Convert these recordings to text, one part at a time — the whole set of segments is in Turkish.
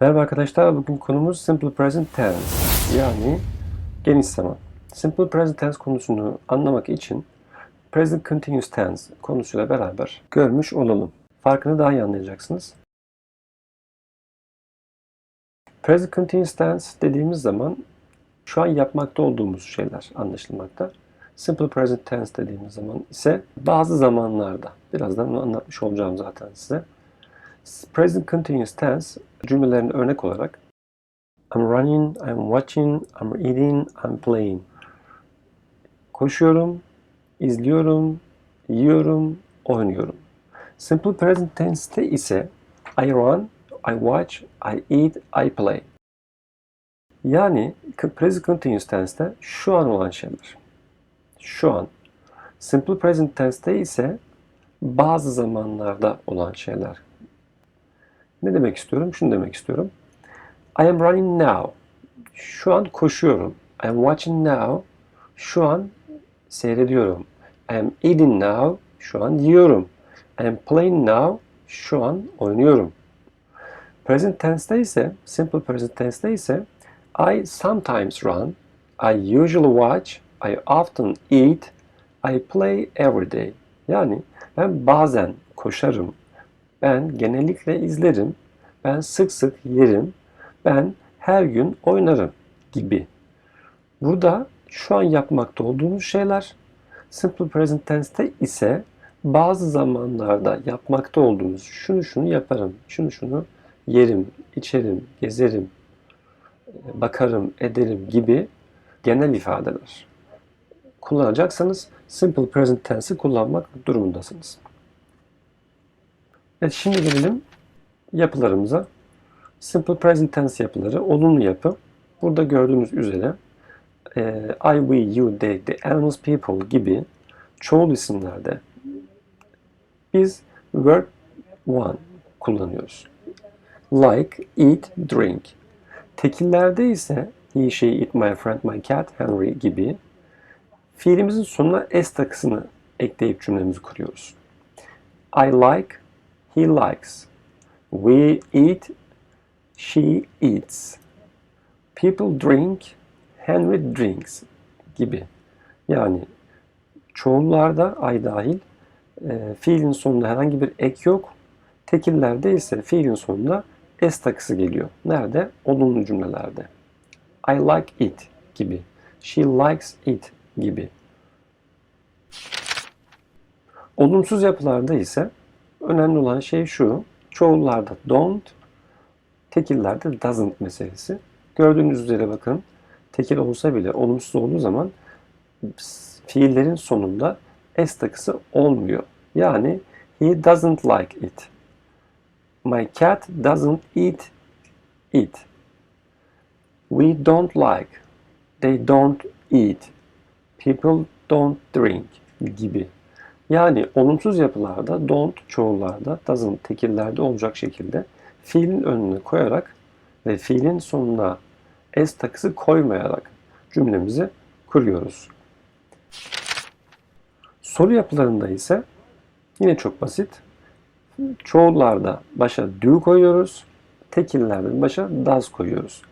Merhaba arkadaşlar, bugün konumuz Simple Present Tense yani geniş zaman. Simple Present Tense konusunu anlamak için Present Continuous Tense konusuyla beraber görmüş olalım. Farkını daha iyi anlayacaksınız. Present Continuous Tense dediğimiz zaman şu an yapmakta olduğumuz şeyler anlaşılmakta. Simple Present Tense dediğimiz zaman ise bazı zamanlarda, birazdan anlatmış olacağım zaten size. Present Continuous Tense cümlelerin örnek olarak I'm running, I'm watching, I'm eating, I'm playing. Koşuyorum, izliyorum, yiyorum, oynuyorum. Simple Present Tense'te ise I run, I watch, I eat, I play. Yani Present Continuous Tense'te şu an olan şeyler. Şu an. Simple Present Tense'te ise bazı zamanlarda olan şeyler ne demek istiyorum? Şunu demek istiyorum. I am running now. Şu an koşuyorum. I am watching now. Şu an seyrediyorum. I am eating now. Şu an yiyorum. I am playing now. Şu an oynuyorum. Present tense'te ise, simple present tense'te ise I sometimes run. I usually watch. I often eat. I play every day. Yani ben bazen koşarım, ben genellikle izlerim. Ben sık sık yerim. Ben her gün oynarım gibi. Burada şu an yapmakta olduğumuz şeyler simple present tense'te ise bazı zamanlarda yapmakta olduğumuz şunu şunu yaparım, şunu şunu yerim, içerim, gezerim, bakarım, ederim gibi genel ifadeler kullanacaksanız simple present tense'i kullanmak durumundasınız. Evet şimdi gelelim yapılarımıza. Simple present tense yapıları, olumlu yapı. Burada gördüğünüz üzere e, I, we, you, they, the animals, people gibi çoğul isimlerde biz verb one kullanıyoruz. Like, eat, drink. Tekillerde ise he, she, it, my friend, my cat, Henry gibi fiilimizin sonuna s takısını ekleyip cümlemizi kuruyoruz. I like, he likes. We eat, she eats. People drink, Henry drinks gibi. Yani çoğullarda ay dahil e, fiilin sonunda herhangi bir ek yok. Tekillerde ise fiilin sonunda s takısı geliyor. Nerede? Olumlu cümlelerde. I like it gibi. She likes it gibi. Olumsuz yapılarda ise önemli olan şey şu. Çoğullarda don't, tekillerde doesn't meselesi. Gördüğünüz üzere bakın tekil olsa bile olumsuz olduğu zaman fiillerin sonunda s takısı olmuyor. Yani he doesn't like it. My cat doesn't eat it. We don't like. They don't eat. People don't drink gibi. Yani olumsuz yapılarda don't çoğullarda, doesn't tekillerde olacak şekilde fiilin önüne koyarak ve fiilin sonuna s takısı koymayarak cümlemizi kuruyoruz. Soru yapılarında ise yine çok basit. Çoğullarda başa do koyuyoruz. Tekillerde başa does koyuyoruz.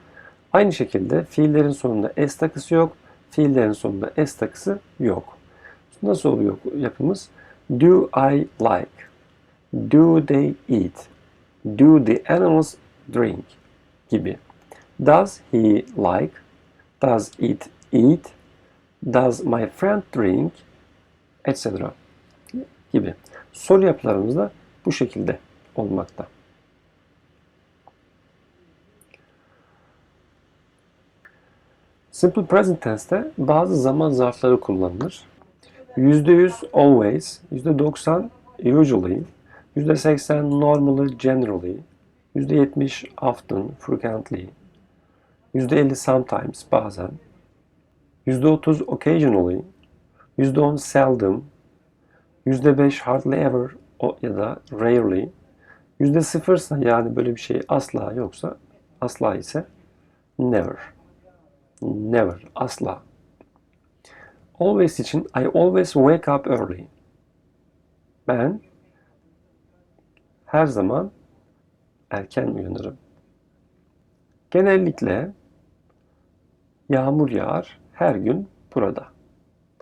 Aynı şekilde fiillerin sonunda s takısı yok. Fiillerin sonunda s takısı yok. Nasıl oluyor yapımız? Do I like? Do they eat? Do the animals drink? Gibi. Does he like? Does it eat? Does my friend drink? Etc. gibi. Soru yapılarımız da bu şekilde olmakta. Simple present tense'te bazı zaman zarfları kullanılır. %100 always, %90 usually, %80 normally, generally, %70 often, frequently, %50 sometimes, bazen, %30 occasionally, %10 seldom, %5 hardly ever ya da rarely, %0 ise yani böyle bir şey asla yoksa, asla ise never. Never, asla. Always için I always wake up early. Ben her zaman erken uyanırım. Genellikle yağmur yağar her gün burada.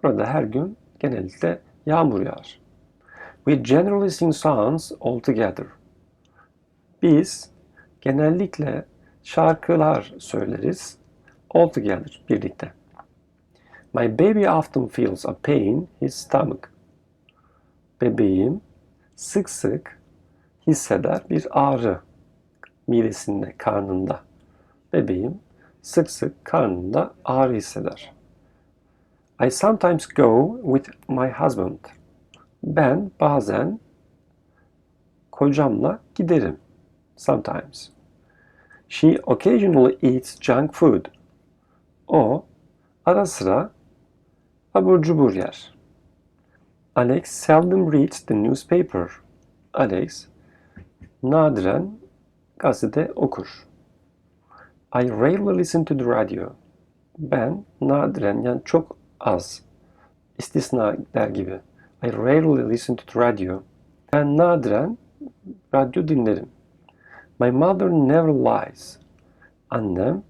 Burada her gün genellikle yağmur yağar. We generally sing songs all together. Biz genellikle şarkılar söyleriz all together, birlikte. My baby often feels a pain in his stomach. Bebeğim sık sık hisseder bir ağrı midesinde, karnında. Bebeğim sık sık karnında ağrı hisseder. I sometimes go with my husband. Ben bazen kocamla giderim. Sometimes. She occasionally eats junk food. O ara sıra abur cubur yer. Alex seldom reads the newspaper. Alex nadiren gazete okur. I rarely listen to the radio. Ben nadiren yani çok az istisna der gibi. I rarely listen to the radio. Ben nadiren radyo dinlerim. My mother never lies. Annem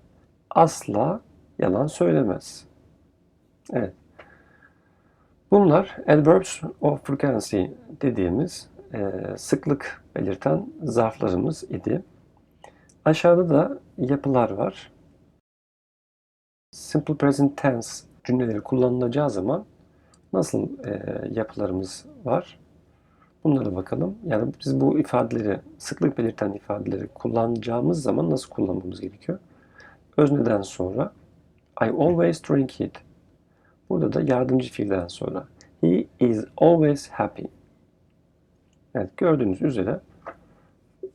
asla yalan söylemez. Evet. Bunlar adverbs of frequency dediğimiz e, sıklık belirten zarflarımız idi. Aşağıda da yapılar var. Simple present tense cümleleri kullanılacağı zaman nasıl e, yapılarımız var? Bunlara bakalım. Yani biz bu ifadeleri, sıklık belirten ifadeleri kullanacağımız zaman nasıl kullanmamız gerekiyor? Özneden sonra I always drink it. Burada da yardımcı fiilden sonra He is always happy. Evet gördüğünüz üzere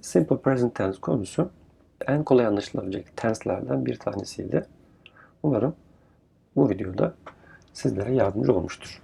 simple present tense konusu en kolay anlaşılabilecek tenselerden bir tanesiydi. Umarım bu videoda sizlere yardımcı olmuştur.